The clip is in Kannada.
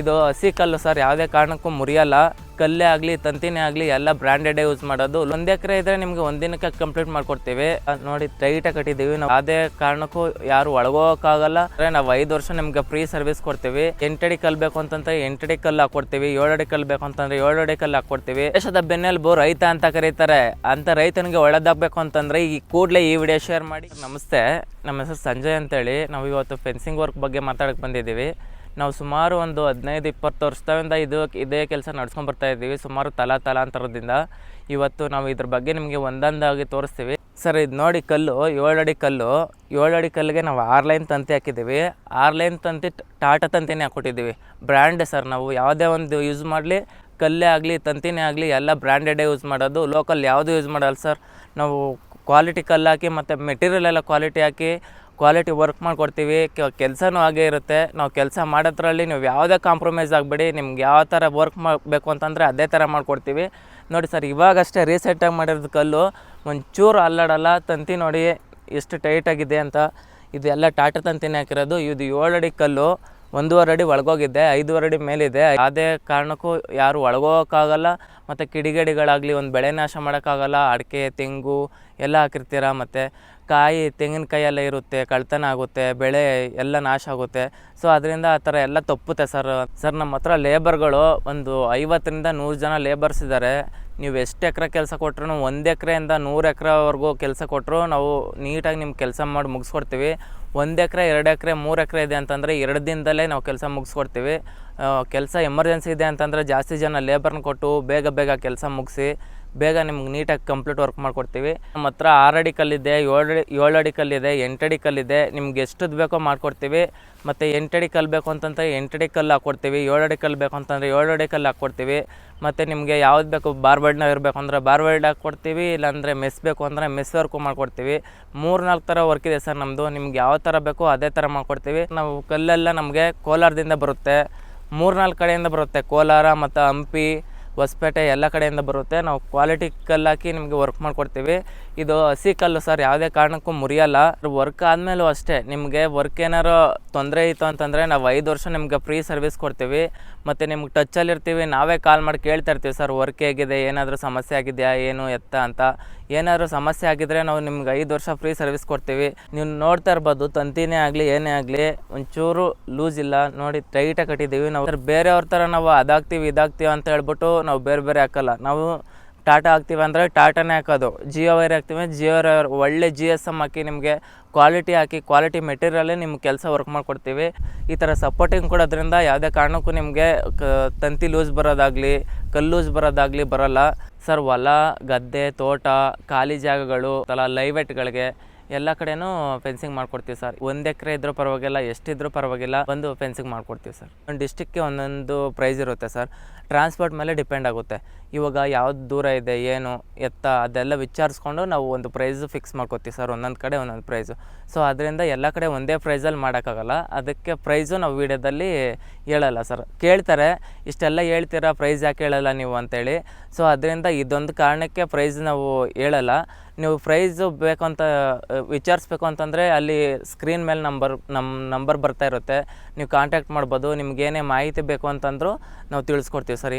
ಇದು ಹಸಿ ಕಲ್ಲು ಸರ್, ಯಾವುದೇ ಕಾರಣಕ್ಕೂ ಮುರಿಯಲ್ಲ. ಕಲ್ಲೇ ಆಗಲಿ, ತಂತಿನೇ ಆಗಲಿ, ಎಲ್ಲ ಬ್ರ್ಯಾಂಡೆಡೇ ಯೂಸ್ ಮಾಡೋದು. ಒಂದು ಎಕರೆ ಇದ್ರೆ ನಿಮಗೆ ಒಂದಿನಕ್ಕೆ ಕಂಪ್ಲೀಟ್ ಮಾಡ್ಕೊಡ್ತೀವಿ. ನೋಡಿ ಟೈಟಾಗಿ ಕಟ್ಟಿದ್ದೀವಿ ನಾವು. ಯಾವುದೇ ಕಾರಣಕ್ಕೂ ಯಾರು ಒಳಗೋಕ್ಕಾಗಲ್ಲ ಅಂದರೆ ನಾವು ಐದು ವರ್ಷ ನಿಮ್ಗೆ ಫ್ರೀ ಸರ್ವಿಸ್ ಕೊಡ್ತೀವಿ. ಎಂಟಡಿ ಕಲ್ಲು ಬೇಕು ಅಂತಂದ್ರೆ ಎಂಟಡಿ ಕಲ್ಲು ಹಾಕೊಡ್ತೀವಿ. ಏಳಡಿ ಕಲ್ಲು ಬೇಕು ಅಂತಂದ್ರೆ ಏಳಡಿ ಕಲ್ಲು ಹಾಕೊಡ್ತೀವಿ. ದೇಶದ ಬೆನ್ನೆಲುಬು ರೈತ ಅಂತ ಕರೀತಾರೆ. ಅಂತ ರೈತನಿಗೆ ಒಳ್ಳೆದಾಗಬೇಕು ಅಂತಂದ್ರೆ ಈ ಕೂಡಲೇ ಈ ವಿಡಿಯೋ ಶೇರ್ ಮಾಡಿ. ನಮಸ್ತೆ. ನಮ್ಮ ಹೆಸರು ಸಂಜಯ್ ಅಂತೇಳಿ. ನಾವು ಇವತ್ತು ಫೆನ್ಸಿಂಗ್ ವರ್ಕ್ ಬಗ್ಗೆ ಮಾತಾಡಕ್ಕೆ ಬಂದಿದ್ದೀವಿ. ನಾವು ಸುಮಾರು ಒಂದು ಹದಿನೈದು, ಇಪ್ಪತ್ತು ವರ್ಷದಿಂದ ಇದು ಇದೇ ಕೆಲಸ ನಡ್ಸ್ಕೊಂಡು ಬರ್ತಾ ಇದ್ದೀವಿ. ಸುಮಾರು ತಲಾ ತಲಾಂತರದಿಂದ ಇವತ್ತು ನಾವು ಇದ್ರ ಬಗ್ಗೆ ನಿಮಗೆ ಒಂದೊಂದಾಗಿ ತೋರಿಸ್ತೀವಿ. ಸರ್, ಇದು ನೋಡಿ ಕಲ್ಲು, ಏಳು ಅಡಿ ಕಲ್ಲು. ಏಳು ಅಡಿ ಕಲ್ಲಿಗೆ ನಾವು ಆರು ಲೈನ್ ತಂತಿ ಹಾಕಿದ್ದೀವಿ. ಆರು ಲೈನ್ ತಂತಿ ಟಾಟಾ ತಂತಿನೇ ಹಾಕ್ಕೊಟ್ಟಿದ್ದೀವಿ. ಬ್ರ್ಯಾಂಡ್ ಸರ್, ನಾವು ಯಾವುದೇ ಒಂದು ಯೂಸ್ ಮಾಡಲಿ, ಕಲ್ಲೇ ಆಗಲಿ, ತಂತಿನೇ ಆಗಲಿ, ಎಲ್ಲ ಬ್ರ್ಯಾಂಡೆಡೇ ಯೂಸ್ ಮಾಡೋದು. ಲೋಕಲ್ ಯಾವುದು ಯೂಸ್ ಮಾಡಲ್ಲ ಸರ್. ನಾವು ಕ್ವಾಲಿಟಿ ಕಲ್ಲು ಹಾಕಿ ಮತ್ತು ಮೆಟೀರಿಯಲ್ ಎಲ್ಲ ಕ್ವಾಲಿಟಿ ಹಾಕಿ ಕ್ವಾಲಿಟಿ ವರ್ಕ್ ಮಾಡಿಕೊಡ್ತೀವಿ ಕೆಲಸನೂ ಹಾಗೇ ಇರುತ್ತೆ. ನಾವು ಕೆಲಸ ಮಾಡೋದ್ರಲ್ಲಿ ನೀವು ಯಾವುದೇ ಕಾಂಪ್ರಮೈಸ್ ಆಗಬೇಡಿ, ನಿಮ್ಗೆ ಯಾವ ಥರ ವರ್ಕ್ ಮಾಡಬೇಕು ಅಂತಂದರೆ ಅದೇ ಥರ ಮಾಡಿಕೊಡ್ತೀವಿ. ನೋಡಿ ಸರ್, ಇವಾಗಷ್ಟೇ ರೀಸೆಂಟಾಗಿ ಮಾಡಿರೋದು ಕಲ್ಲು, ಒಂಚೂರು ಅಲ್ಲಾಡಲ್ಲ, ತಂತಿ ನೋಡಿ ಎಷ್ಟು ಟೈಟಾಗಿದೆ ಅಂತ. ಇದೆಲ್ಲ ಟಾಟಾ ತಂತಿನೇ ಹಾಕಿರೋದು. ಇದು ಏಳು ಅಡಿ ಕಲ್ಲು, ಒಂದೂವರೆ ಅಡಿ ಒಳಗೋಗಿದೆ, ಐದೂವರೆ ಅಡಿ ಮೇಲಿದೆ. ಯಾವುದೇ ಕಾರಣಕ್ಕೂ ಯಾರು ಒಳಗೋಗೋಕ್ಕಾಗಲ್ಲ ಮತ್ತು ಕಿಡಿಗೇಡಿಗಳಾಗಲಿ ಒಂದು ಬೆಳೆ ನಾಶ ಮಾಡೋಕ್ಕಾಗಲ್ಲ, ಅಡಿಕೆ, ತೆಂಗು ಎಲ್ಲ ಹಾಕಿರ್ತೀರ ಮತ್ತು. ಕಾಯಿ ತೆಂಗಿನಕಾಯಿ ಎಲ್ಲ ಇರುತ್ತೆ ಕಳ್ತನ ಆಗುತ್ತೆ, ಬೆಳೆ ಎಲ್ಲ ನಾಶ ಆಗುತ್ತೆ. ಸೊ ಅದರಿಂದ ಆ ಥರ ಎಲ್ಲ ತಪ್ಪುತ್ತೆ ಸರ್. ಸರ್, ನಮ್ಮ ಹತ್ರ ಲೇಬರ್ಗಳು ಒಂದು ಐವತ್ತರಿಂದ ನೂರು ಜನ ಲೇಬರ್ಸ್ ಇದ್ದಾರೆ. ನೀವು ಎಷ್ಟು ಎಕರೆ ಕೆಲಸ ಕೊಟ್ರು ಒಂದು ಎಕರೆಯಿಂದ ನೂರು ಎಕರೆವರೆಗೂ ಕೆಲಸ ಕೊಟ್ಟರು ನಾವು ನೀಟಾಗಿ ನಿಮ್ಮ ಕೆಲಸ ಮಾಡಿ ಮುಗಿಸ್ಕೊಡ್ತೀವಿ. ಒಂದು ಎಕರೆ, ಎರಡು ಎಕರೆ, ಮೂರು ಎಕರೆ ಇದೆ ಅಂತಂದರೆ ಎರಡು ದಿನದಲ್ಲೇ ನಾವು ಕೆಲಸ ಮುಗಿಸ್ಕೊಡ್ತೀವಿ. ಕೆಲಸ ಎಮರ್ಜೆನ್ಸಿ ಇದೆ ಅಂತಂದರೆ ಜಾಸ್ತಿ ಜನ ಲೇಬರ್ನ ಕೊಟ್ಟು ಬೇಗ ಬೇಗ ಕೆಲಸ ಮುಗಿಸಿ ಬೇಗ ನಿಮ್ಗೆ ನೀಟಾಗಿ ಕಂಪ್ಲೀಟ್ ವರ್ಕ್ ಮಾಡಿಕೊಡ್ತೀವಿ. ನಮ್ಮ ಹತ್ರ ಆರು ಅಡಿ ಕಲ್ಲಿದೆ, ಏಳು ಅಡಿ ಏಳು ಅಡಿ ಕಲ್ಲಿದೆ ಎಂಟಡಿ ಕಲ್ಲಿದೆ. ನಿಮ್ಗೆ ಎಷ್ಟದ್ದು ಬೇಕೋ ಮಾಡಿಕೊಡ್ತೀವಿ. ಮತ್ತು ಎಂಟಡಿ ಕಲ್ಲು ಬೇಕು ಅಂತಂದರೆ ಎಂಟಡಿ ಕಲ್ಲು ಹಾಕ್ಕೊಡ್ತೀವಿ ಏಳಡಿ ಕಲ್ಲು ಬೇಕು ಅಂತಂದರೆ ಏಳು ಅಡಿ ಕಲ್ಲು ಹಾಕ್ಕೊಡ್ತೀವಿ ಮತ್ತು ನಿಮಗೆ ಯಾವ್ದು ಬೇಕು ಬಾರ್ಬೆಡ್ನ ಇರಬೇಕು ಅಂದರೆ ಬಾರ್ಬೆಡ್ ಹಾಕ್ಕೊಡ್ತೀವಿ ಇಲ್ಲಾಂದರೆ ಮೆಸ್ ಬೇಕು ಅಂದರೆ ಮೆಸ್ ವರ್ಕು ಮಾಡಿಕೊಡ್ತೀವಿ. ಮೂರು, ನಾಲ್ಕು ಥರ ವರ್ಕ್ ಇದೆ ಸರ್ ನಮ್ಮದು ನಿಮ್ಗೆ ಯಾವ ಥರ ಬೇಕೋ ಅದೇ ಥರ ಮಾಡ್ಕೊಡ್ತೀವಿ. ನಾವು ಕಲ್ಲೆಲ್ಲ ನಮಗೆ ಕೋಲಾರದಿಂದ ಬರುತ್ತೆ. ಮೂರು, ನಾಲ್ಕು ಕಡೆಯಿಂದ ಬರುತ್ತೆ ಕೋಲಾರ ಮತ್ತು ಹಂಪಿ. ಹೊಸಪೇಟೆ ಎಲ್ಲ ಕಡೆಯಿಂದ ಬರುತ್ತೆ. ನಾವು ಕ್ವಾಲಿಟಿ ಕಲ್ಲಾಕಿ ನಿಮಗೆ ವರ್ಕ್ ಮಾಡಿಕೊಡ್ತೀವಿ. ಇದು ಹಸಿ ಕಲ್ಲು ಸರ್, ಯಾವುದೇ ಕಾರಣಕ್ಕೂ ಮುರಿಯಲ್ಲ. ವರ್ಕ್ ಆದಮೇಲೂ ಅಷ್ಟೇ, ನಿಮಗೆ ವರ್ಕ್ ಏನಾರು ತೊಂದರೆ ಇತ್ತು ಅಂತಂದರೆ ನಾವು ಐದು ವರ್ಷ ನಿಮಗೆ ಫ್ರೀ ಸರ್ವಿಸ್ ಕೊಡ್ತೀವಿ. ಮತ್ತು ನಿಮ್ಗೆ ಟಚ್ಚಲ್ಲಿ ಇರ್ತೀವಿ, ನಾವೇ ಕಾಲ್ ಮಾಡಿ ಕೇಳ್ತಾ ಇರ್ತೀವಿ, ಸರ್ ವರ್ಕ್ ಹೇಗಿದೆ, ಏನಾದರೂ ಸಮಸ್ಯೆ ಆಗಿದೆಯಾ, ಏನು ಎತ್ತ ಅಂತ. ಏನಾದರೂ ಸಮಸ್ಯೆ ಆಗಿದ್ರೆ ನಾವು ನಿಮ್ಗೆ ಐದು ವರ್ಷ ಫ್ರೀ ಸರ್ವಿಸ್ ಕೊಡ್ತೀವಿ. ನೀವು ನೋಡ್ತಾ ಇರ್ಬೋದು, ತಂತಿನೇ ಆಗಲಿ, ಏನೇ ಆಗಲಿ, ಒಂಚೂರು ಲೂಸ್ ಇಲ್ಲ. ನೋಡಿ ಟೈಟಾಗಿ ಕಟ್ಟಿದ್ದೀವಿ ನಾವು. ಬೇರೆಯವ್ರ ಥರ ನಾವು ಅದಾಗ್ತೀವಿ, ಇದಾಗ್ತೀವಿ ಅಂತ ಹೇಳ್ಬಿಟ್ಟು ನಾವು ಬೇರೆ ಬೇರೆ ಹಾಕಲ್ಲ. ನಾವು ಟಾಟಾ ಹಾಕ್ತೀವಿ ಅಂದರೆ ಟಾಟಾನೇ ಹಾಕೋದು. ಜಿಯೋ ವೈರ್ ಹಾಕ್ತೀವಿ. ಜಿಯೋ ವೈರ್ ಒಳ್ಳೆ ಜಿ ಎಸ್ ಎಂ ಹಾಕಿ ನಿಮಗೆ ಕ್ವಾಲಿಟಿ ಹಾಕಿ ಕ್ವಾಲಿಟಿ ಮೆಟೀರಿಯಲ್ಲೇ ನಿಮ್ಗೆ ಕೆಲಸ ವರ್ಕ್ ಮಾಡಿಕೊಡ್ತೀವಿ. ಈ ಥರ ಸಪೋರ್ಟಿಂಗ್ ಕೊಡೋದ್ರಿಂದ ಯಾವುದೇ ಕಾರಣಕ್ಕೂ ನಿಮಗೆ ತಂತಿ ಲೂಸ್ ಬರೋದಾಗಲಿ, ಕಲ್ಲು ಲೂಸ್ ಬರೋದಾಗಲಿ ಬರೋಲ್ಲ. ಸರ್ ಹೊಲ, ಗದ್ದೆ, ತೋಟ, ಖಾಲಿ ಜಾಗಗಳು, ತಲ ಲೈವೆಟ್ಗಳಿಗೆ ಎಲ್ಲ ಕಡೆನೂ ಫೆನ್ಸಿಂಗ್ ಮಾಡ್ಕೊಡ್ತೀವಿ ಸರ್. ಒಂದು ಎಕರೆ ಇದ್ರೂ ಪರವಾಗಿಲ್ಲ, ಎಷ್ಟಿದ್ರೂ ಪರವಾಗಿಲ್ಲ ಒಂದು ಫೆನ್ಸಿಂಗ್ ಮಾಡ್ಕೊಡ್ತೀವಿ ಸರ್. ಒಂದು ಡಿಸ್ಟಿಕ್ಗೆ ಒಂದೊಂದು ಪ್ರೈಸ್ ಇರುತ್ತೆ ಸರ್. ಟ್ರಾನ್ಸ್ಪೋರ್ಟ್ ಮೇಲೆ ಡಿಪೆಂಡ್ ಆಗುತ್ತೆ. ಇವಾಗ ಯಾವ್ದು ದೂರ ಇದೆ, ಏನು, ಎತ್ತ, ಅದೆಲ್ಲ ವಿಚಾರಿಸ್ಕೊಂಡು ನಾವು ಒಂದು ಪ್ರೈಸ್ ಫಿಕ್ಸ್ ಮಾಡ್ಕೊತೀವಿ ಸರ್. ಒಂದೊಂದು ಕಡೆ ಒಂದೊಂದು ಪ್ರೈಸು ಸೊ ಅದರಿಂದ ಎಲ್ಲ ಕಡೆ ಒಂದೇ ಪ್ರೈಸಲ್ಲಿ ಮಾಡೋಕ್ಕಾಗಲ್ಲ. ಅದಕ್ಕೆ ಪ್ರೈಸು ನಾವು ವೀಡಿಯೋದಲ್ಲಿ ಹೇಳಲ್ಲ ಸರ್. ಕೇಳ್ತಾರೆ, ಇಷ್ಟೆಲ್ಲ ಹೇಳ್ತೀರಾ ಪ್ರೈಸ್ ಯಾಕೆ ಹೇಳಲ್ಲ ನೀವು ಅಂತೇಳಿ. ಸೊ ಅದರಿಂದ ಇದೊಂದು ಕಾರಣಕ್ಕೆ ಪ್ರೈಸ್ ನಾವು ಹೇಳಲ್ಲ. ನೀವು ಪ್ರೈಸು ಬೇಕು ಅಂತ ವಿಚಾರಿಸ್ಬೇಕು ಅಂತಂದರೆ ಅಲ್ಲಿ ಸ್ಕ್ರೀನ್ ಮೇಲೆ ನಂಬರ್ ನಮ್ಮ ನಂಬರ್ ಬರ್ತಾ ಇರುತ್ತೆ. ನೀವು ಕಾಂಟ್ಯಾಕ್ಟ್ ಮಾಡ್ಬೋದು ಏನೇ ಮಾಹಿತಿ ಬೇಕು ಅಂತಂದರೂ ನಾವು ತಿಳಿಸ್ಕೊಡ್ತೀವಿ ಸರ್.